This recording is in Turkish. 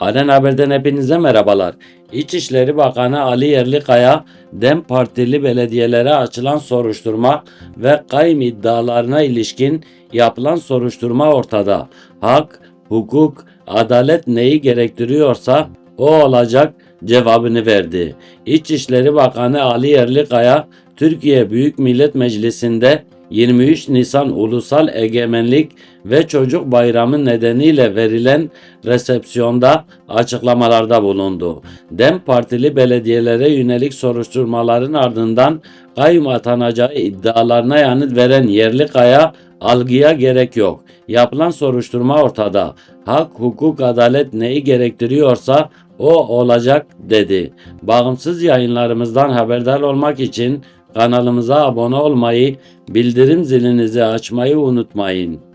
Aren Haber'den hepinize merhabalar. İçişleri Bakanı Ali Yerlikaya, DEM Partili belediyelere açılan soruşturma ve kayım iddialarına ilişkin yapılan soruşturma ortada. Hak, hukuk, adalet neyi gerektiriyorsa o olacak cevabını verdi. İçişleri Bakanı Ali Yerlikaya, Türkiye Büyük Millet Meclisi'nde 23 Nisan Ulusal Egemenlik ve Çocuk Bayramı nedeniyle verilen resepsiyonda açıklamalarda bulundu. DEM Partili belediyelere yönelik soruşturmaların ardından kayyum atanacağı iddialarına yanıt veren Yerlikaya algıya gerek yok. Yapılan soruşturma ortada. Hak, hukuk, adalet neyi gerektiriyorsa o olacak dedi. Bağımsız yayınlarımızdan haberdar olmak için kanalımıza abone olmayı, bildirim zilinizi açmayı unutmayın.